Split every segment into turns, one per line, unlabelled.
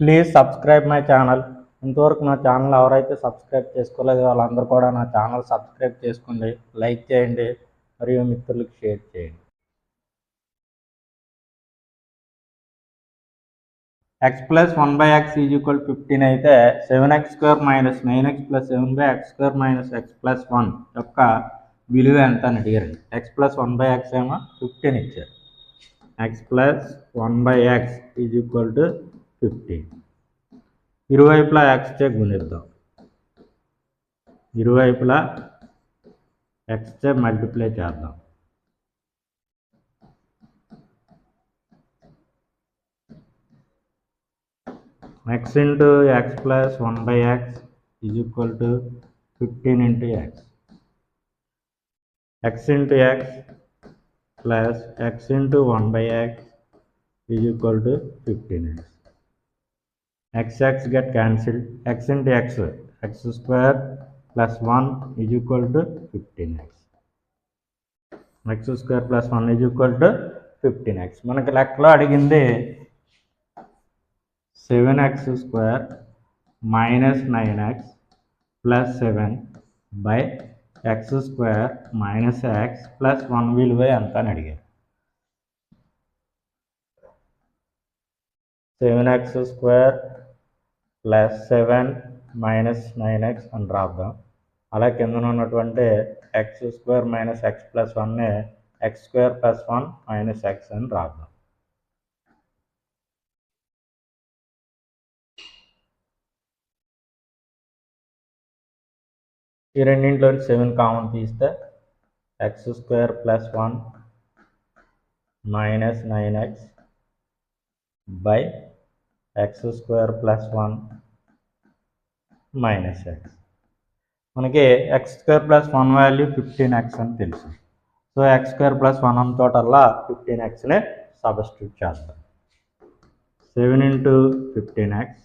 Please subscribe my channel. ఇంతవరకు నా channel ఎవరైతే సబ్స్క్రైబ్ చేసుకోలేదు వాళ్ళందరూ కూడా నా ఛానల్ సబ్స్క్రైబ్ చేసుకోండి లైక్ చేయండి మరియు మిత్రులకు షేర్ చేయండి. X plus one by x is equal fifteen అయితే seven x square minus nine x plus seven by x square minus x plus one యొక్క విలువ ఎంత అని అడిగారండి. X plus one by x ఏమో ఫిఫ్టీన్ ఇచ్చారు. X plus one by x is equal to fifteen ఇరువైపులా x చే గుణిద్దాం ఇరువైపులా ఎక్స్ చే మల్టిప్లై చేద్దాం x into x plus one by x is equal to fifteen into x x into x plus x into one by x is equal to fifteen x x x get cancelled x into x x square plus one is equal to fifteen x x square plus one is equal fifteen x మనకి లెక్కలో అడిగింది seven x square minus nine x plus seven by x square minus x plus one విలువ ఎంత అని అడిగారు. Seven x square plus seven minus nine x అని రాద్దాం. అలా కింద ఉన్నటువంటి x square minus x plus వన్నే x square plus one minus x అని రాద్దాం. ఈ రెండింటిలో సెవెన్ కామన్ తీస్తే x square plus one minus nine x by x square plus one minus x మనకి x square plus one value fifteen x అని తెలుసు. So x square plus one అన్న చోటల్లా ఫిఫ్టీన్ ఎక్స్ని సబ్స్టిట్యూట్ చేస్తాం seven into fifteen x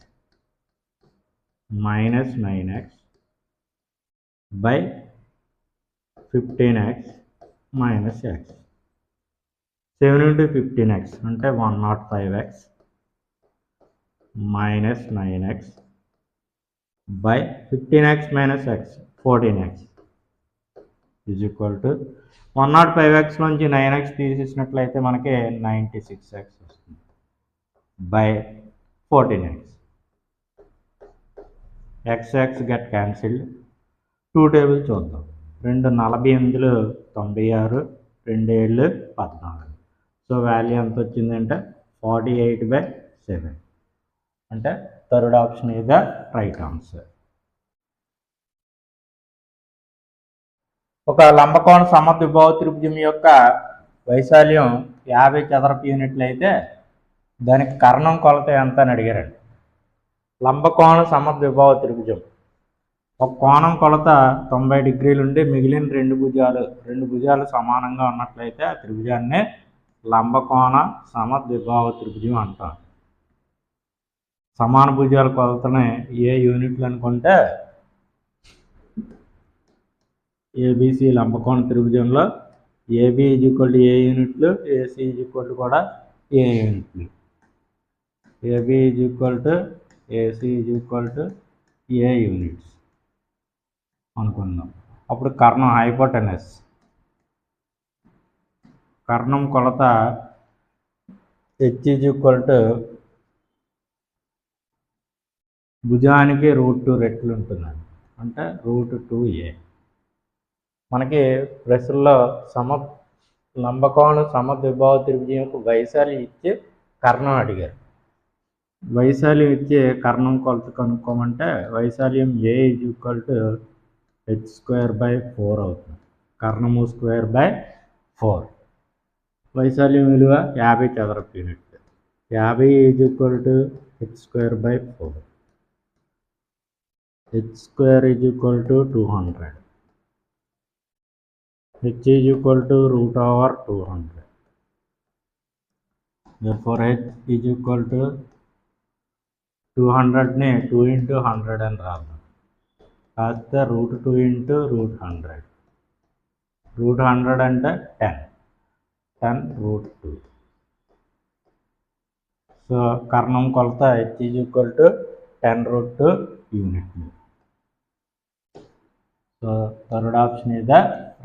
minus nine x by fifteen x minus x seven into fifteen x అంటే one not five x minus nine x by fifteen x minus x fourteen x is equal to one not five x నుంచి nine x తీసేసినట్లయితే మనకి ninety six x వస్తుంది by fourteen x x x get cancelled two table చూద్దాం. రెండు నలభై ఎనిమిదిలు తొంభై ఆరు రెండు ఏళ్ళు పద్నాలుగు. సో వాల్యూ ఎంత వచ్చిందంటే? ఫార్టీ ఎయిట్ బై సెవెన్ అంటే third option is the right answer ఒక లంబకోణ సమద్విభావ త్రిభుజం యొక్క వైశాల్యం యాభై చదరపు యూనిట్లు అయితే దానికి కర్ణం కొలత ఎంత అని అడిగారండి. లంబకోణ సమద్విభావ త్రిభుజం ఒక కోణం కొలత తొంభై డిగ్రీలు ఉండి మిగిలిన రెండు భుజాలు రెండు భుజాలు సమానంగా ఉన్నట్లయితే ఆ త్రిభుజాన్ని లంబకోణ సమద్విభావ త్రిభుజం అంటారు. సమాన భుజాల కొలతనే ఏ యూనిట్లు అనుకుంటే ఏబీసీ లంబకోణ త్రిభుజంలో AB is equal to A యూనిట్లు ఏసీ ఈజ్ ఈక్వల్ టు కూడా ఏ యూనిట్లు. AB is equal to AC is equal to A units అనుకుందాం. అప్పుడు కర్ణం హైపోటెనస్ కర్ణం కొలత హెచ్ ఈజ్ ఈక్వల్ టు భుజానికి రూట్ టూ రెట్లు ఉంటుందండి. అంటే రూట్ టూ ఏ. మనకి ప్రశ్నలో సమ లంబకోణం సమద్విభావ త్రిభుజం యొక్క వైశాల్యం ఇచ్చి కర్ణం అడిగారు. వైశాల్యం ఇచ్చే కర్ణం కొలత కనుక్కోమంటే వైశాల్యం A is equal to H square by four అవుతుంది. కర్ణము స్క్వేర్ బై ఫోర్ వైశాల్యం విలువ యాభై చదరపు యూనిట్ యాభై is equal to H square by four H square is equal to two hundred H is equal to root over two hundred four H is equal to two హండ్రెడ్ని two into hundred అని రాద్దాం కాస్త root two into root hundred root hundred అంటే ten ten root two so కర్ణం కొలత H is equal to ten root two unit So, third option is the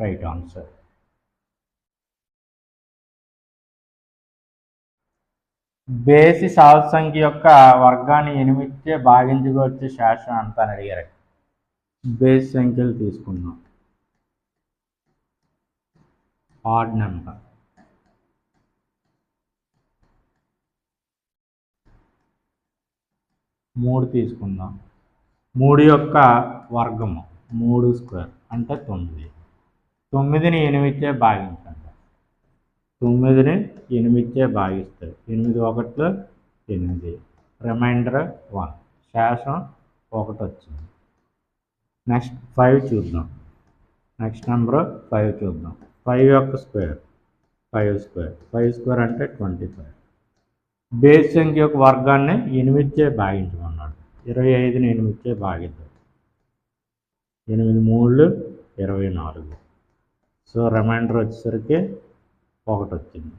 right answer. బేసి సాధు సంఖ్య యొక్క వర్గాన్ని ఎనిమిదితే భాగించవచ్చు శాస్త్రం అంతా అని అడిగారు. బేస్ సంఖ్యలు తీసుకున్నాం ఆడ్ నెంబర్. మూడు తీసుకుందాం. మూడు యొక్క వర్గము. మూడు స్క్వేర్ అంటే తొమ్మిది. తొమ్మిదిని ఎనిమిదిచే భాగించండి. తొమ్మిదిని ఎనిమిదిచే భాగిస్తారు ఎనిమిది ఒకటిలో ఎనిమిది. Reminder one. శాసం ఒకటి వచ్చింది. నెక్స్ట్ ఫైవ్ చూద్దాం. నెక్స్ట్ నెంబర్ ఫైవ్ చూద్దాం. ఫైవ్ యొక్క square. Five square. Five square అంటే ట్వంటీ ఫైవ్. బేస్ సంఖ్య యొక్క వర్గాన్ని ఎనిమిదిచే భాగించమన్నాడు. ఇరవై ఐదుని ఎనిమిదిచే భాగిద్దాం. ఎనిమిది మూడు ఇరవై నాలుగు. సో రిమైండర్ వచ్చేసరికి ఒకటి వచ్చింది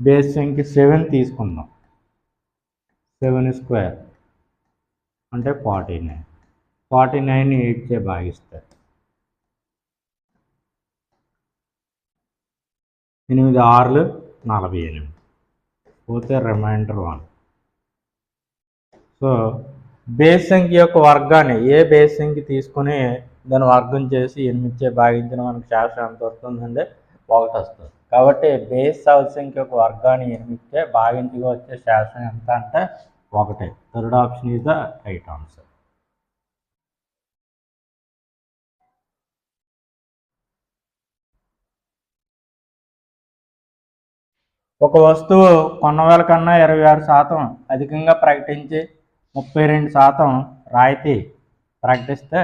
బేస్ సంఖ్య సెవెన్ తీసుకుందాం. Seven square. అంటే ఫార్టీ నైన్. ఫార్టీ నైన్ ఎయిట్చే భాగిస్తారు. ఎనిమిది ఆరులు నలభై ఎనిమిది. పోతే రిమైండర్ వన్. సో బేస్ సంఖ్య యొక్క వర్గాన్ని ఏ బేస్ సంఖ్య తీసుకుని దాన్ని వర్గం చేసి ఎనిమిదిచే భాగించిన మనకు శాస్త్రం ఎంత వస్తుందంటే ఒకటి వస్తుంది. కాబట్టి బేస్ సౌత్ సంఖ్య యొక్క వర్గాన్ని ఎనిమిదిచే భాగించగా వచ్చే శాస్త్రం ఎంత అంటే ఒకటే. Third option is the right answer. ఒక వస్తువు కొన్న వేల కన్నా ఇరవై ఆరు శాతం అధికంగా ప్రకటించి ముప్పై రెండు శాతం రాయితీ ప్రకటిస్తే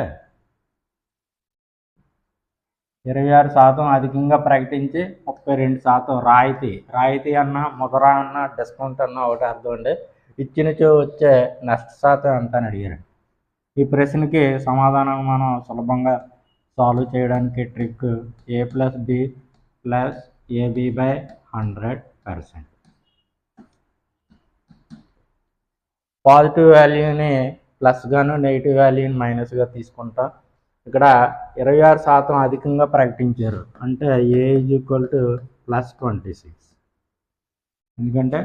ఇరవై ఆరు శాతం అధికంగా ప్రకటించి ముప్పై రెండు శాతం రాయితీ. రాయితీ అన్న ముదర అన్న డిస్కౌంట్ అన్న ఒకటి అర్థం అండి. ఇచ్చినచో వచ్చే నష్ట శాతం ఎంత అని అడిగారు. ఈ ప్రశ్నకి సమాధానం మనం సులభంగా సాల్వ్ చేయడానికి trick A plus B plus AB by hundred percent. Positive వాల్యూని ప్లస్గాను నెగిటివ్ వాల్యూని మైనస్గా తీసుకుంటా. ఇక్కడ ఇరవై ఆరు శాతం అధికంగా ప్రకటించారు. అంటే A is equal to plus twenty six ఎందుకంటే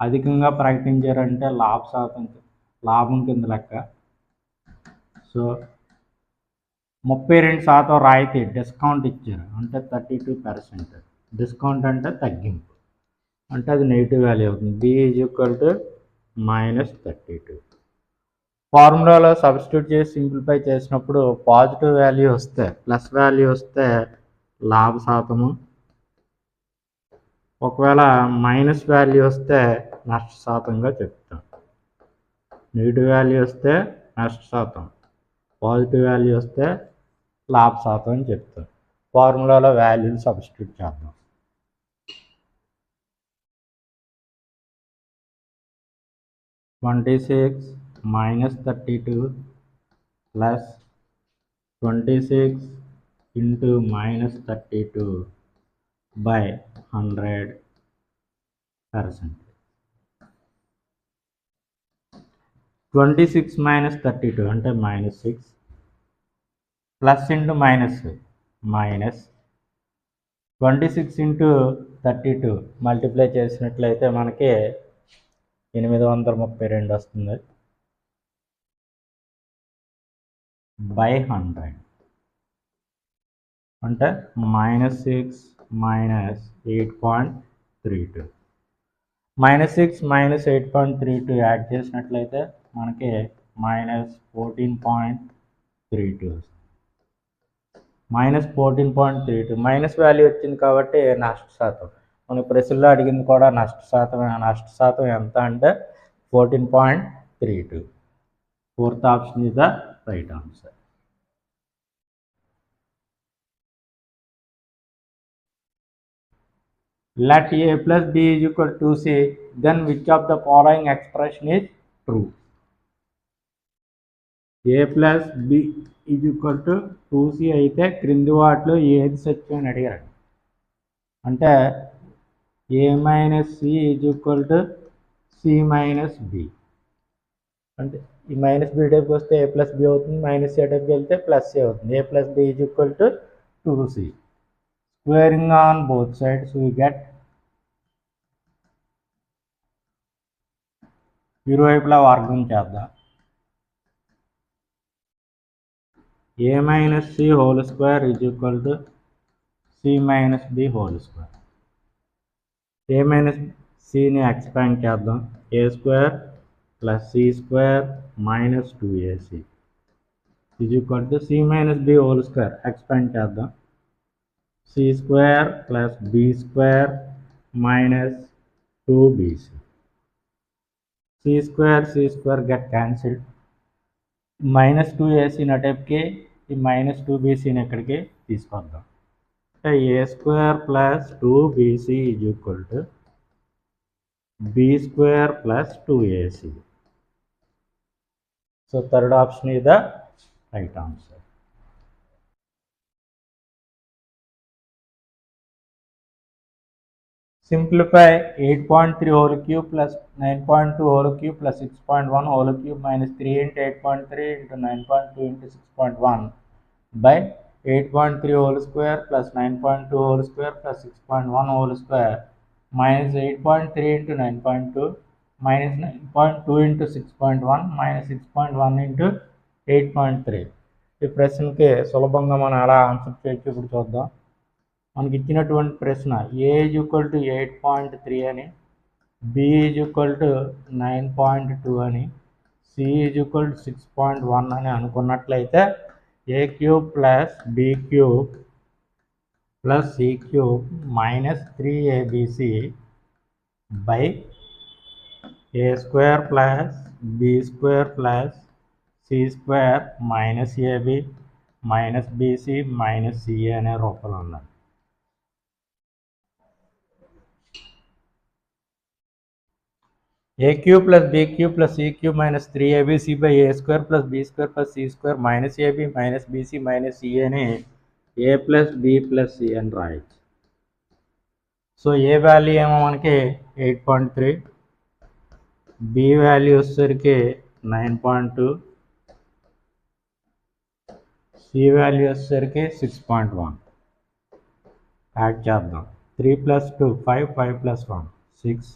అధికంగా ప్రకటించారంటే లాభ శాతం లాభం కింద లెక్క. సో ముప్పై రెండు శాతం రాయితీ డిస్కౌంట్ ఇచ్చారు. అంటే థర్టీ టూ పర్సెంట్ డిస్కౌంట్ అంటే తగ్గింపు. అంటే అది నెగిటివ్ వాల్యూ అవుతుంది. B is equal to minus thirty two. ఫార్ములాలో substitute చేసి సింప్లిఫై చేసినప్పుడు పాజిటివ్ వాల్యూ వస్తే ప్లస్ వాల్యూ వస్తే లాభ శాతము. ఒకవేళ మైనస్ వాల్యూ వస్తే నష్ట శాతంగా చెప్తాం. నెగిటివ్ వాల్యూ వస్తే నష్ట శాతం. పాజిటివ్ వాల్యూ వస్తే లాభ శాతం అని చెప్తాం. ఫార్ములాలో వాల్యూని సబ్స్టిట్యూట్ చేద్దాం. Twenty six minus 32 plus 26 into minus 32 by 100 percent. 26 minus 32 అంటే minus six plus into minus minus twenty six into thirty two multiply చేసినట్లయితే మనకి ఎనిమిది వందల ముప్పై రెండు వస్తుంది. By hundred. అంటే minus six minus eight point three two. Minus six minus eight point three two add చేసినట్లయితే మనకి minus fourteen point three two minus fourteen point three two. Minus value వచ్చింది కాబట్టి నష్ట శాతం. మన ప్రశ్నలో అడిగింది కూడా నష్ట శాతం నష్ట శాతం ఎంత అంటే fourteen point three two fourth option is the right answer let a plus b is equal to c then which of the following expression is true? A plus b is equal to 2c అయితే క్రింది వాటిలో ఏది సత్యం అని అడిగారు అంటే A minus C is equal to C minus B అంటే ఈ minus B టైప్కి వస్తే ఏ ప్లస్ బి అవుతుంది మైనస్ ఏ టైప్కి వెళ్తే ప్లస్ ఏ అవుతుంది. A plus B is equal to two C squaring on both sides we get ఇరువైపులా వర్గం చేద్దాం. A minus C whole square is equal to C minus B whole square A minus సిని expand చేద్దాం. A square plus C square minus two AC is equal to C minus B whole square expand చేద్దాం. C square plus B square minus two BC C square C square get cancelled minus two ఏసీని అటెప్కి ఈ minus two బీసీని ఎక్కడికి తీసుకొద్దాం. అంటే A square plus two BC is equal to B square plus two AC so third option is the right answer. Simplify 8.3 whole cube plus 9.2 whole cube plus 6.1 whole cube minus 3 into 8.3 into 9.2 into 6.1 by eight point three whole square plus nine point two whole square plus six point one whole square minus eight point three into nine point two minus nine point two into six point one minus six point one into eight point three. ఈ ప్రశ్నకి సులభంగా మనం ఎలా answer చేయొచ్చు ఇప్పుడు చూద్దాం. మనకి ఇచ్చినటువంటి ప్రశ్న A is equal to eight point three అని B is equal to nine point two అని C is equal to six point one అని అనుకున్నట్లయితే A cube plus B cube plus C cube minus three ABC by A square plus B square plus C square minus AB minus BC minus CA అనే రూపంలో ఉన్నది A cube plus B cube plus C cube minus three ABC by A square plus B square plus C square minus AB minus BC minus C అని A plus B plus C అని రాయొచ్చు. So ఏ value ఏమో మనకి eight point three B value వచ్చేసరికి nine point two C value వచ్చేసరికి six point one add చేద్దాం. Three plus two five five plus one six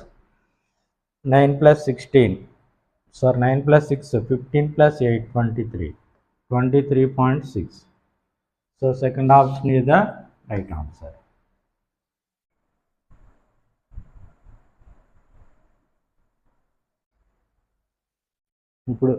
nine plus sixteen. Sir nine plus six fifteen plus eight twenty three. Twenty three point six. So second option is the right answer. ఇప్పుడు